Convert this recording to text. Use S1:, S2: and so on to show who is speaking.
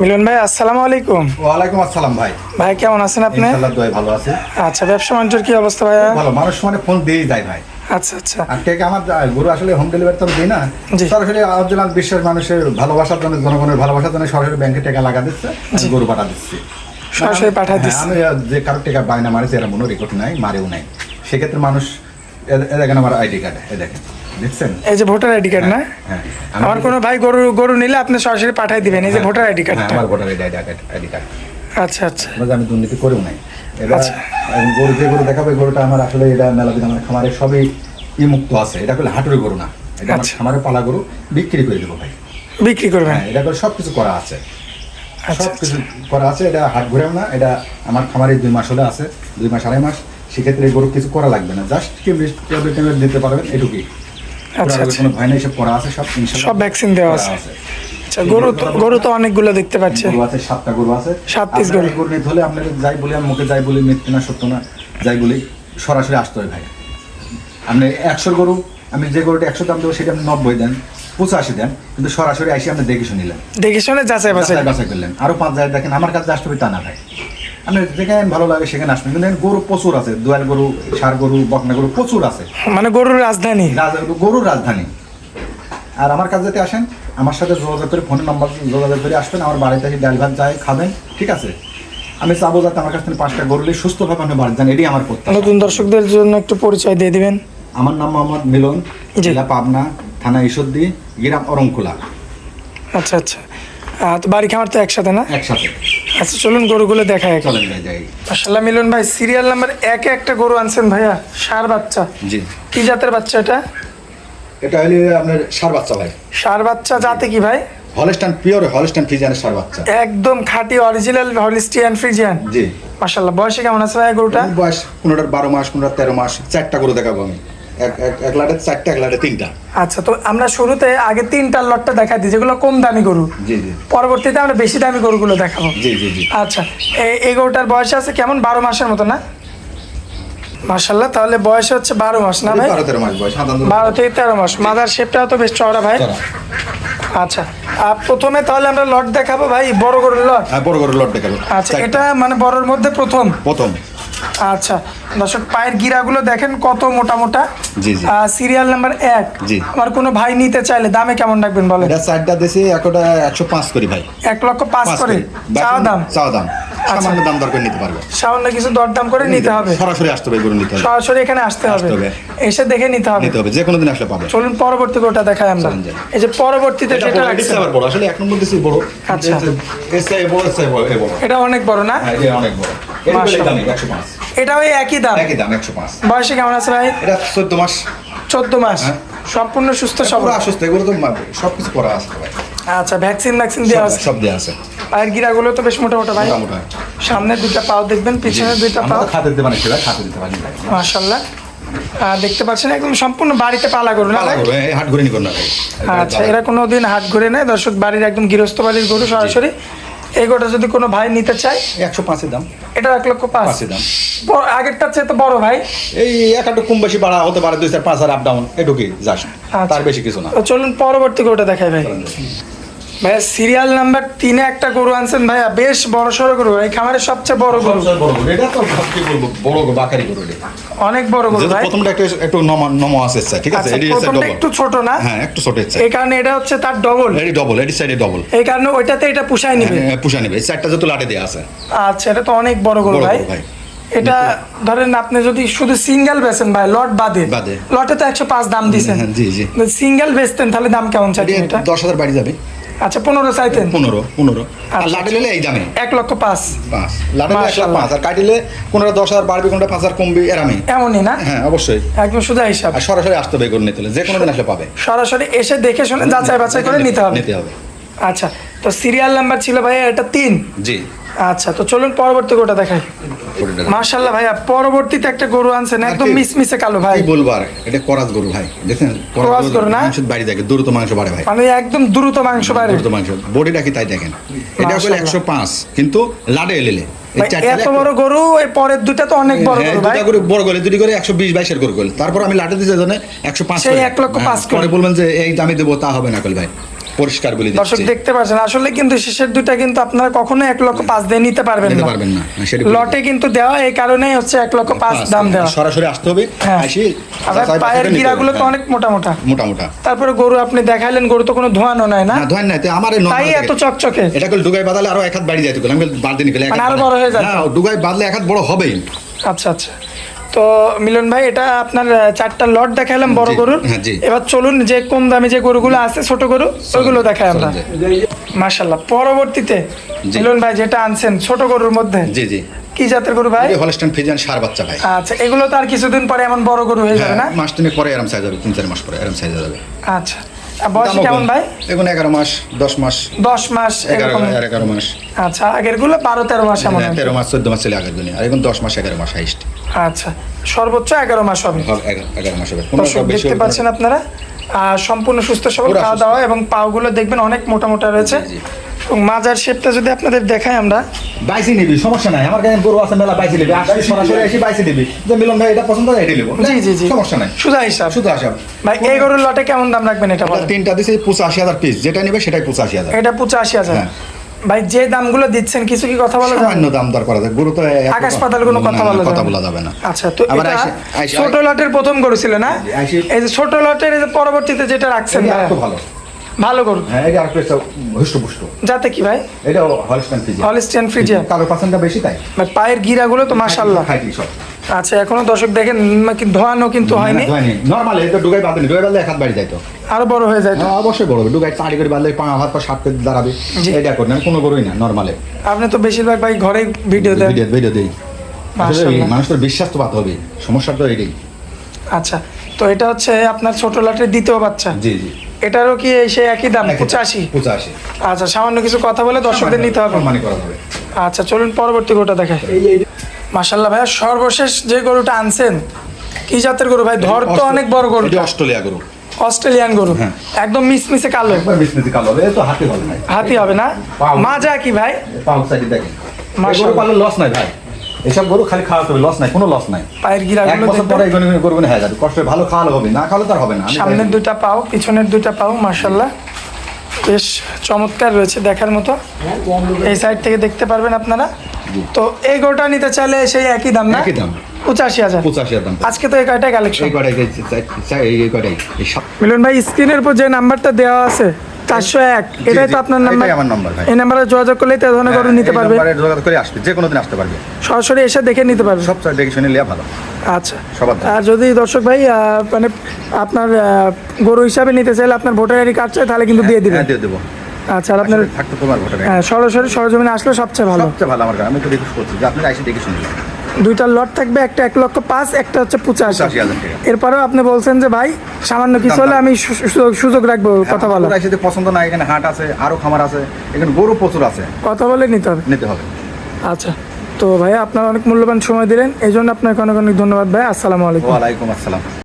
S1: মিলন ভাই আসসালামু আলাইকুম।
S2: ওয়ালাইকুম আসসালাম ভাই।
S1: ভাই কেমন আছেন আপনি?
S2: ইনশাআল্লাহ ভালো আছে।
S1: আচ্ছা ব্যবসা বাণিজ্যের কি অবস্থা ভাইয়া?
S2: ভালো মানুষ মানে ফোন দিয়েই যায় ভাই।
S1: আচ্ছা আচ্ছা।
S2: আর কে আমার গরু আসলে হোম ডেলিভারি তো দিই না সরাসরি বিশ্বের মানুষের ভালোবাসার জন্য জনগণের ভালোবাসার জন্য সরাসরি ব্যাংকে টাকা লাগা দিচ্ছে গরু পাঠা দিচ্ছি।
S1: সরাসরি পাঠা
S2: হ্যাঁ,
S1: দিচ্ছে।
S2: আমি যে কারোর টাকা বায়না মারিছে এরা মনে রেকর্ড নাই মারেও নাই। সেক্ষেত্রে মানুষ এ দেখেন আমার আইডি কার্ড এ দেখেন। দেখছেন?
S1: এই যে ভোটার আইডি কার্ড না?
S2: হ্যাঁ
S1: আমার কোনো ভাই গরু গরু নিলে আপনি সরাসরি পাঠাই দিবেন এই যে ভোটার আইডি
S2: হ্যাঁ,
S1: কার্ডটা।
S2: আমার ভোটার আইডি আইডি কার্ড
S1: আচ্ছা আচ্ছা।
S2: আমি দুর্নীতি করেও নাই। এবার
S1: আচ্ছা।
S2: গরু যে গরু দেখাবে গরুটা আমার আসলে এটা মেলা দিন আমার খামারে সবই ই মুক্ত আছে। এটা করলে হাটুরি গরু না। এটা আমার
S1: আচ্ছা।
S2: খামারে পালা গরু বিক্রি করে দেবো ভাই।
S1: বিক্রি করবেন?
S2: হ্যাঁ এটা করে সব কিছু করা আছে।
S1: আচ্ছা
S2: সব কিছু করা আছে এটা হাট ঘুরেও না। এটা আমার খামারে দুই মাস হলে আছে দুই মাস আড়াই মাস। সেক্ষেত্রে গরু কিছু করা লাগবে না। জাস্ট কি ট্যাবলেট ট্যাবলেট দিতে পারবেন এটুকুই। কোনো ভয় নেই সব করা আছে সব?
S1: সব ভ্যাকসিন দেওয়া আছে। আচ্ছা গরু তো গরু তো অনেকগুলো দেখতে পাচ্ছি।
S2: গরু আছে সাতটা গরু আছে।
S1: সাত piece গরু।
S2: গরু নিতে হলে আপনাকে যাই বলি আমি মুখে যাই বলি মিথ্যে না সত্য না যাই বলি সরাসরি আসতে হয় ভাই। আপনি একশোর গরু আমি যে গরুটা একশো দাম দেবো সেটা আপনি নব্বই দেন পঁচাশি দেন কিন্তু সরাসরি আসি আপনি দেখে শুনিলেন
S1: দেখে শুনে যাচাই বাছাই
S2: করলেন। আরও পাঁচ জায়গায় দেখেন আমার কাছে আসতে হবে তা না ভাই। আপনি যেখানে ভালো লাগে সেখানে আসবেন কিন্তু গরু প্রচুর আছে দোয়াল গরু সার গরু বকনা গরু প্রচুর আছে।
S1: মানে গরুর রাজধানী।
S2: রাজ- গরুর রাজধানী। আর আমার কাছে যদি আসেন আমার সাথে যোগাযোগ করে ফোন নাম্বার যোগাযোগ করে আসবেন আমার বাড়িতে এসে ডাল ভাত যায় খাবেন ঠিক আছে? আমি চাবো যাতে আমার কাছ থেকে পাঁচটা গরু নিয়ে সুস্থভাবে আপনি বাড়ি যান এটাই আমার করতে
S1: নতুন দর্শকদের জন্য একটু পরিচয় দিয়ে দিবেন।
S2: আমার নাম মোহাম্মদ মিলন জেলা পাবনা থানা ঈশ্বরদী গ্রাম অরংকুলা।
S1: আচ্ছা আচ্ছা। তো বাড়ি খামার তো একসাথে না?
S2: একসাথে।
S1: আচ্ছা চলুন গরুগুলো দেখায় এখন। মাসাল্লাহ মিলন ভাই সিরিয়াল নাম্বার একে একটা গরু আনছেন ভাইয়া সার বাচ্চা।
S2: জি।
S1: কি জাতের বাচ্চা এটা?
S2: এটা হলে আপনার সার বাচ্চা ভাই।
S1: সার বাচ্চা জাতে কি ভাই?
S2: হলস্টান পিওর হলস্টান ফিজিয়ানের সার বাচ্চা।
S1: একদম খাঁটি অরিজিনাল হলিস্টিয়ান ফ্রিজিয়ান
S2: জি।
S1: মাসাল্লাহ বয়সে কেমন আছে ভাই গরুটা?
S2: বয়স কোনোটার বারো মাস কোনোটার তেরো মাস চারটা গরু দেখাবো আমি। এক লাটে চারটা এক লাটে তিনটা।
S1: আচ্ছা তো আমরা শুরুতে আগে তিনটার লটটা দেখাই দিই যেগুলো কম দামি গরু।
S2: জি জি।
S1: পরবর্তীতে আমরা বেশি দামি গরুগুলো দেখাবো।
S2: জি জি জি।
S1: আচ্ছা এই- গরুটার বয়স আছে কেমন? বারো মাসের মতো না? মাসাল্লাহ তাহলে বয়স হচ্ছে বারো মাস না ভাই?
S2: বারো
S1: থেকে তেরো মাস। মাদার শেপটাও তো বেশ চড়া ভাই। আচ্ছা আর প্রথমে তাহলে আমরা লট দেখাবো ভাই বড় গরুর লট?
S2: হ্যাঁ বড় গরুর লট দেখাবো।
S1: আচ্ছা এটা মানে বড়র মধ্যে প্রথম?
S2: প্রথম।
S1: আচ্ছা দর্শক পায়ের গিরাগুলো দেখেন কত মোটা মোটা
S2: জি, জি।
S1: সিরিয়াল নাম্বার এক।
S2: জি।
S1: আমার কোনো ভাই নিতে চাইলে দামে কেমন রাখবেন বলেন?
S2: এটা চারটা দেশে একটা একশো পাঁচ করি ভাই।
S1: এক লক্ষ পাঁচ করে? চাওয়া দাম?
S2: চাওয়া দাম। সামান্য দাম দর করে নিতে পারবে।
S1: সামান্য কিছু দরদাম করে নিতে হবে।
S2: সরাসরি আসতে হবে গরু নিতে হবে।
S1: সরাসরি এখানে আসতে হবে। এসে দেখে নিতে হবে।
S2: নিতে হবে। যে কোনো দিন আসলে পাবে
S1: চলুন পরবর্তী গোটা দেখাই আমরা। এই যে পরবর্তীতে যেটা
S2: বড়, আবার বড়। আসলে এক নম্বর দেশে বড়।
S1: আচ্ছা।
S2: চেয়ে বড় চেয়ে বড়
S1: এটা অনেক বড় না?
S2: হ্যাঁ এটা অনেক বড়।
S1: মাশাআল্লাহ। এটা ওই একই দাম?
S2: একই দাম একশো পাঁচ।
S1: বয়সে কেমন আছে ভাই?
S2: এটা চোদ্দ মাস।
S1: চোদ্দ মাস।
S2: হ্যাঁ।
S1: সম্পূর্ণ সুস্থ সবল।
S2: পুরো এগুলো তো সব কিছু করা আসতে ভাই।
S1: আচ্ছা ভ্যাকসিন ভ্যাকসিন দেওয়া আছে।
S2: সব দেওয়া আছে।
S1: পায়ের গিরাগুলো তো বেশ মোটা মোটা ভাই সামনে দুইটা পাও দেখবেন পিছনে দুইটা পাও।
S2: খাতে দিতে পারি সেটা খাতে দিতে
S1: আর দেখতে পাচ্ছেন একদম সম্পূর্ণ বাড়িতে পালা করুন না
S2: হাট ঘুরে নি
S1: আচ্ছা এরা কোনো দিন হাট ঘুরে নেয়। দর্শক বাড়ির একদম গৃহস্থ বাড়ির গরু সরাসরি এই গরুটা যদি কোনো ভাই নিতে চায়
S2: একশো পাঁচের দাম।
S1: এটা এক লক্ষ পাঁচ।
S2: পাঁচের দাম।
S1: আগেরটার চেয়ে তো বড় ভাই।
S2: এই এক একটু কম বেশি বাড়া হতে পারে দুই চার পাঁচ হাজার আপ ডাউন এটুকুই জাস্ট
S1: আচ্ছা।
S2: তার বেশি কিছু না।
S1: চলুন পরবর্তী কোটা দেখাই ভাই। ভাইয়া সিরিয়াল নাম্বার তিনে একটা গরু আনছেন ভাইয়া বেশ বড় সড়ো গরু এই খামারের সবচেয়ে বড় গরু।
S2: সবচেয়ে বড় গরু। এটা তো সব বড় গরু, বাকারি গরু
S1: অনেক বড় গরু ভাই।
S2: প্রথমটা একটু একটু নম নম আছে ইচ্ছা, ঠিক আছে?
S1: আচ্ছা প্রথমটা
S2: ডবল
S1: একটু ছোট না?
S2: হ্যাঁ একটু ছোট ইচ্ছা
S1: এই কারণে এটা হচ্ছে তার ডবল
S2: এটি ডবল এটি সাইডে ডবল
S1: এই কারণে ওইটাতে এটা পুষাই নিবে।
S2: পুষা নেবে। চারটা যত লাটে দেওয়া আছে।
S1: আচ্ছা এটা তো অনেক বড় গরু ভাই। এটা ধরেন আপনি যদি শুধু সিঙ্গেল বেচেন ভাই লট বাদে। লটে তো একশো পাঁচ দাম
S2: হ্যাঁ, জি।
S1: সিঙ্গেল বেচতেন তাহলে দাম কেমন চাই
S2: এটা? দশ হাজার বাড়ি যাবে।
S1: আচ্ছা পনেরো চাইতেন।
S2: পনেরো পনেরো। আর
S1: আচ্ছা।
S2: লাটে নিলে এই দামে?
S1: এক লক্ষ পাঁচ।
S2: পাঁচ। লাটে এক লাখ পাঁচ। আর কাটিলে পনেরো দশ হাজার বাড়বে কোনটা পাঁচ হাজার কমবে এরামে।
S1: এমনই না?
S2: হ্যাঁ অবশ্যই।
S1: একদম সোজা হিসাব।
S2: আর সরাসরি আসতে হবে করে নিতে হলে। যে কোনো দিন আসলে পাবে।
S1: সরাসরি এসে দেখে শুনে যাচাই বাছাই করে নিতে হবে।
S2: নিতে হবে।
S1: আচ্ছা তো সিরিয়াল নাম্বার ছিল ভাই এটা তিন।
S2: জি।
S1: আচ্ছা তো চলুন পরবর্তী গরুটা দেখাই।
S2: গরুটা।
S1: মার্শাল্লাহ ভাইয়া পরবর্তীতে একটা গরু আনছেন একদম মিসমিসে কালো ভাই।
S2: কি বলব আর এটা করাত গরু ভাই। দেখেন
S1: করাত গরু না?
S2: মাংস বাড়ি থাকে দ্রুত মাংস বাড়ে ভাই।
S1: মানে একদম দ্রুত মাংস বাইরে
S2: দ্রুত মাংস বডিটা কি তাই দেখেন। এটা হলো
S1: মাশাআল্লাহ।
S2: একশো পাঁচ কিন্তু লাডে এলেলে।
S1: এত বড় গরু এই পরের দুটা তো অনেক বড়
S2: হ্যাঁ,
S1: গরু ভাই।
S2: করে বড় গলে দুটি করে একশো বিশ বাইশের গরু গলে তারপর আমি লাটে দিতে জানে একশো পাঁচ
S1: সেই
S2: করে।
S1: এক লক্ষ
S2: হ্যাঁ,
S1: পাঁচ করে।
S2: বলবেন যে এই দামে দেবো তা হবে না কল ভাই। পরিষ্কার বলে
S1: দর্শক
S2: দিচ্ছি।
S1: দেখতে পাচ্ছেন আসলে কিন্তু শেষের দুটা কিন্তু আপনারা কখনো এক লক্ষ পাঁচ দিয়ে নিতে পারবেন না।
S2: পারবেন না। হ্যাঁ,
S1: লটে কিন্তু দেওয়া এই কারণেই হচ্ছে এক লক্ষ পাঁচ
S2: পাঁচ,
S1: দাম দেওয়া।
S2: সরাসরি আসতে হবে
S1: হ্যাঁ।
S2: আসি
S1: আবার পায়ের গিরাগুলো তো
S2: হ্যাঁ।
S1: অনেক মোটা মোটা।
S2: মোটা মোটা
S1: তারপরে গরু আপনি দেখাইলেন গরু তো কোনো ধোয়ানো নাই না।
S2: ধোয়ান নাই তো আমার
S1: তাই এত চকচকে।
S2: এটা করে ডুগাই বাদালে আরও এক হাত বাড়ি যাইতে আমি বাদ দিন গেলে
S1: আরও বড় হয়ে?
S2: না ডুগাই বাদলে এক হাত বড় হবেই।
S1: আচ্ছা আচ্ছা। তো মিলন ভাই এটা আপনার চারটা লট দেখালাম বড় গরুর।
S2: হ্যাঁ,
S1: এবার চলুন যে কম দামে যে গরুগুলো আছে ছোট গরু ওইগুলো দেখাই আমরা। মাশাল্লাহ পরবর্তীতে মিলন ভাই যেটা আনছেন ছোট গরুর মধ্যে
S2: জি জি।
S1: কি জাতের গরু ভাই?
S2: হলস্টাইন সার বাচ্চা ভাই।
S1: আচ্ছা এগুলো তো আর কিছুদিন পরে এমন বড় গরু হয়ে যাবে না?
S2: হ্যাঁ, মাস তিনেক পরে এরম সাইজ হবে তিন চার মাস পরে এরম সাইজ হবে
S1: আচ্ছা। বয়স কেমন ভাই?
S2: এখন এগারো মাস দশ মাস।
S1: দশ মাস
S2: এগারো এগারো মাস।
S1: আচ্ছা আগেরগুলো বারো তেরো মাস এমন
S2: হ্যাঁ, তেরো মাস চোদ্দ মাস আগের দিনে আর এখন দশ মাস এগারো মাস হাইস্ট।
S1: আচ্ছা সর্বোচ্চ এগারো মাস হবে।
S2: এগারো মাস হবে।
S1: দেখতে পাচ্ছেন আপনারা? সম্পূর্ণ সুস্থ সবল খাওয়া দাওয়া এবং পাগুলো দেখবেন অনেক মোটা মোটা রয়েছে। এবং মাজার শেপটা যদি আপনাদের দেখাই আমরা
S2: বাইসি নিবি সমস্যা নাই। আমার কাছে গরু আছে মেলা বাইসি নিবি। আসলে সরাসরি এসে বাইসি নিবি। যে মিলন ভাই এটা পছন্দ হয় এটা নেব।
S1: জি জি জি।
S2: সমস্যা নাই।
S1: হিসাব।
S2: আসা
S1: ভাই এই গরুর লটে কেমন দাম রাখবেন এটা বলেন?
S2: তিনটা দিছে পঁচাশি হাজার পিস যেটা নেবে সেটাই পঁচাশি হাজার।
S1: এটা পঁচাশি হাজার।
S2: হ্যাঁ।
S1: ভাই যে দামগুলো দিচ্ছেন কিছু কি কথা বলা
S2: সামান্য দাম দর করা যায় গরু তো
S1: আকাশ পাতাল কোনো কথা বলা
S2: কথা বলা যাবে না।
S1: আচ্ছা তো
S2: আবার
S1: এটা ছোট লটের প্রথম গরু ছিল না? এই যে ছোট লটের এই যে পরবর্তীতে যেটা রাখছেন
S2: ভালো।
S1: ভালো গরু
S2: হ্যাঁ এটা আরেকটু একটা হুষ্টপুষ্ট।
S1: যাতে কি ভাই?
S2: এটা
S1: ফ্রিজিয়ান
S2: কালো পার্সেন্টটা বেশি তাই?
S1: ভাই পায়ের গিরাগুলো তো মাশাল্লাহ
S2: খাইটি সব।
S1: আচ্ছা এখনও দর্শক দেখেন ধোয়ানো কিন্তু হয়নি।
S2: নর্মাল এটা ডুগাই বাঁধেনি ডুগাই বাঁধলে এক হাত বাড়ি যাইতো।
S1: আরও বড় হয়ে যায়
S2: হ্যাঁ, অবশ্যই বড় হবে। ডুগাই চাঁড়ি করে বাঁধলে পাঁচ হাত পা সাত দাঁড়াবে। এটা করি না কোনো গরুই না নর্মালে
S1: আপনি তো বেশিরভাগ ভাই ঘরে ভিডিও দেন।
S2: ভিডিও ভিডিও দিই।
S1: মাশাআল্লাহ।
S2: মানুষের বিশ্বাস তো পাতে হবে। সমস্যা তো এটাই।
S1: আচ্ছা তো এটা হচ্ছে আপনার ছোট লটের দ্বিতীয় বাচ্চা।
S2: জি জি।
S1: এটারও কি এই সেই একই দাম? পঁচাশি?
S2: পঁচাশি।
S1: আচ্ছা সামান্য কিছু কথা বলে দর্শকদের নিতে হবে।
S2: সম্মানী করা যাবে
S1: আচ্ছা চলুন পরবর্তী গরুটা দেখে মাশাল্লাহ ভাইয়া সর্বশেষ যে গরুটা আনছেন কি জাতের গরু ভাই? ধর তো অনেক বড় গরু
S2: অস্ট্রেলিয়া গরু।
S1: অস্ট্রেলিয়ান গরু।
S2: হ্যাঁ।
S1: একদম মিসমিসে কালো।
S2: বিসনেসি কালো। হবে তো হাতে হবে ভাই
S1: হাতি হবে না? মাজা কি ভাই?
S2: পাউক সাইডে দেখেন। পাললে লস নাই ভাই। এসব গরু খালি খাওয়াতে হবে লস নাই কোনো লস নাই।
S1: পায়ের
S2: এক
S1: গিরাগুলো
S2: বছর পরে এগুলো গরু হয়ে যাবে কষ্ট ভালো খাওয়ালে হবে না খাওয়ালে তার হবে না
S1: সামনের। দুইটা পাও পিছনের দুইটা পাও মার্শাল্লাহ বেশ চমৎকার রয়েছে দেখার মতো। এই সাইড থেকে দেখতে পারবেন আপনারা। তো এই গোটা নিতে চাইলে সেই একই দাম না?
S2: একই দাম।
S1: পঁচাশি হাজার।
S2: পঁচাশি হাজার
S1: আজকে তো এই কয়টা কালেকশন
S2: এই সব
S1: মিলন ভাই স্ক্রিনের উপর যে নাম্বারটা দেওয়া আছে চারশো এক। এটাই তো আপনার নাম্বার
S2: আমার নাম্বার ভাই।
S1: এই নাম্বারে যোগাযোগ করলে তো ধরনের গরু নিতে পারবে।
S2: যোগাযোগ করে আসবে যে কোনো দিন আসতে পারবে।
S1: সরাসরি এসে দেখে নিতে পারবে।
S2: সব চাই দেখে শুনে লিয়া ভালো।
S1: আচ্ছা। আর যদি দর্শক ভাই মানে আপনার গরু হিসাবে নিতে চাইলে আপনার ভোটার আইডি কার্ড চাই তাহলে কিন্তু দিয়ে দিবেন।
S2: হ্যাঁ দিয়ে দেবো।
S1: আচ্ছা আর আপনার
S2: থাকতো তোমার ভোটার
S1: হ্যাঁ, সরাসরি সরজমিনে আসলে সবচেয়ে ভালো।
S2: সবচেয়ে ভালো আমার। আমি তো রিকোয়েস্ট করছি যে আপনারা এসে দেখে শুনে
S1: দুইটা লট থাকবে একটা এক লক্ষ পাঁচ একটা হচ্ছে পঁচাশি।
S2: 85,000 টাকা।
S1: এরপরেও আপনি বলছেন যে ভাই সামান্য কিছু হলে আমি সুযোগ রাখব কথা বলা
S2: এসে পছন্দ না এখানে হাট আছে আরও খামার আছে এখানে গরু প্রচুর আছে।
S1: কথা বলে নিতে হবে?
S2: নিতে হবে।
S1: আচ্ছা তো ভাই আপনার অনেক মূল্যবান সময় দিলেন এই জন্য আপনাকে অনেক অনেক ধন্যবাদ ভাই আসসালামু আলাইকুম।
S2: ওয়ালাইকুম আসসালাম।